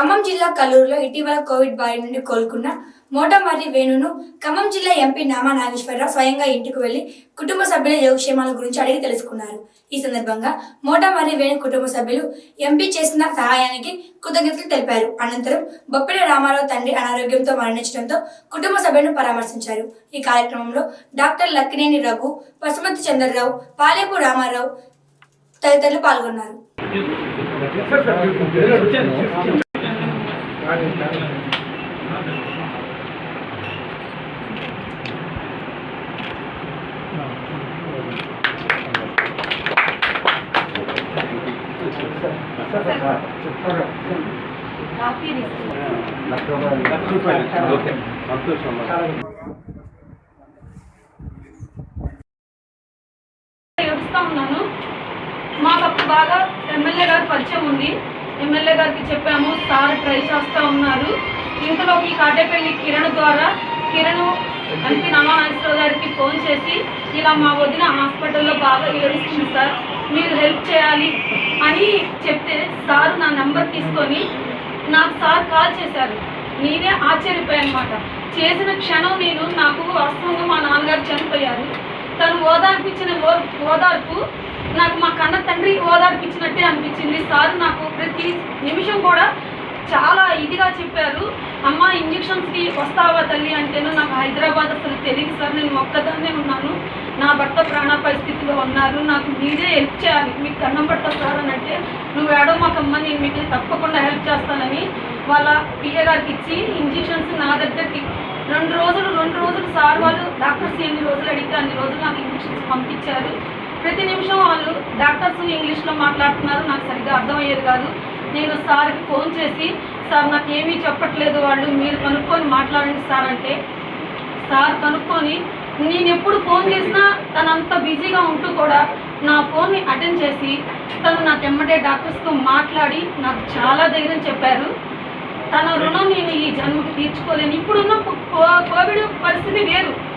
ఖమ్మం జిల్లా కల్లూరులో ఇటీవల కోవిడ్ బారి నుండి కోలుకున్న మోటమర్రి వేణును ఖమ్మం జిల్లా ఎంపీ నామా నాగేశ్వరరావు స్వయంగా ఇంటికి వెళ్ళి కుటుంబ సభ్యుల యోగక్షేమాల గురించి అడిగి తెలుసుకున్నారు. ఈ సందర్భంగా మోటమర్రి వేణు కుటుంబ సభ్యులు ఎంపీ చేసిన సహాయానికి కృతజ్ఞతలు తెలిపారు. అనంతరం బొప్పిడి రామారావు తండ్రి అనారోగ్యంతో మరణించడంతో కుటుంబ సభ్యులను పరామర్శించారు. ఈ కార్యక్రమంలో డాక్టర్ లక్కినేని రఘు పశుమతి చంద్రరావు పాలేపు రామారావు తదితరులు పాల్గొన్నారు. ఏడుస్తా ఉన్నాను. మాకు అప్పుడు బాగా ఎమ్మెల్యే గారి పరిచయం ఉంది. ఎమ్మెల్యే గారికి చెప్పాము సార్ ట్రై చేస్తూ ఉన్నారు. ఇంతలోకి కాటేపల్లి కిరణ్ ద్వారా కిరణ్ అంటే నాగేశ్వరరావు గారికి ఫోన్ చేసి ఇలా మా వదిన హాస్పిటల్లో బాగా ఏడుస్తుంది సార్ మీరు హెల్ప్ చేయాలి అని చెప్తే సార్ నా నెంబర్ తీసుకొని నాకు సార్ కాల్ చేశారు. నేనే ఆశ్చర్యపోయాను అనమాట చేసిన క్షణం నేను నాకు వాస్తవంగా మా నాన్నగారు చనిపోయారు. తను ఓదార్పించిన ఓ- ఓదార్పు నాకు మా కన్న తండ్రి ఓదార్పించినట్టే అనిపించింది. సార్ నాకు ప్రతి నిమిషం కూడా చాలా ఇదిగా చెప్పారు. అమ్మ ఇంజక్షన్స్కి వస్తావా తల్లి? అంటేను నాకు హైదరాబాద్ అసలు తెలియదు సార్. నేను ఒక్కదాన్నే ఉన్నాను. నా భర్త ప్రాణాపాయ స్థితిలో ఉన్నారు. నాకు మీరే హెల్ప్ చేయాలి. మీకు దండం పడతా సార్ అని అంటే నువ్వు ఏడో మాకమ్మ నేను మీకు తప్పకుండా హెల్ప్ చేస్తానని వాళ్ళ పిఏ గారికి ఇచ్చి ఇంజక్షన్స్ నా దగ్గరికి రెండు రోజులు రెండు రోజులు సార్ వాళ్ళు డాక్టర్స్ ఎన్ని రోజులు అడిగితే అన్ని రోజులు నాకు ఇంజక్షన్స్ పంపించారు. ప్రతి నిమిషం వాళ్ళు డాక్టర్స్ ఇంగ్లీష్లో మాట్లాడుతున్నారు. నాకు సరిగ్గా అర్థమయ్యేది కాదు. నేను సార్కి ఫోన్ చేసి సార్ నాకు ఏమీ చెప్పట్లేదు వాళ్ళు. మీరు కనుక్కొని మాట్లాడండి సార్ అంటే సార్ కనుక్కొని నేను ఎప్పుడు ఫోన్ చేసినా తను అంత బిజీగా ఉంటూ కూడా నా ఫోన్ని అటెండ్ చేసి తను నాకు ఎమ్మటే డాక్టర్స్తో మాట్లాడి నాకు చాలా ధైర్యం చెప్పారు. తన రుణం నేను ఈ జన్మకి తీర్చుకోలేను. ఇప్పుడున్న కో- కోవిడ్ పరిస్థితి వేరు.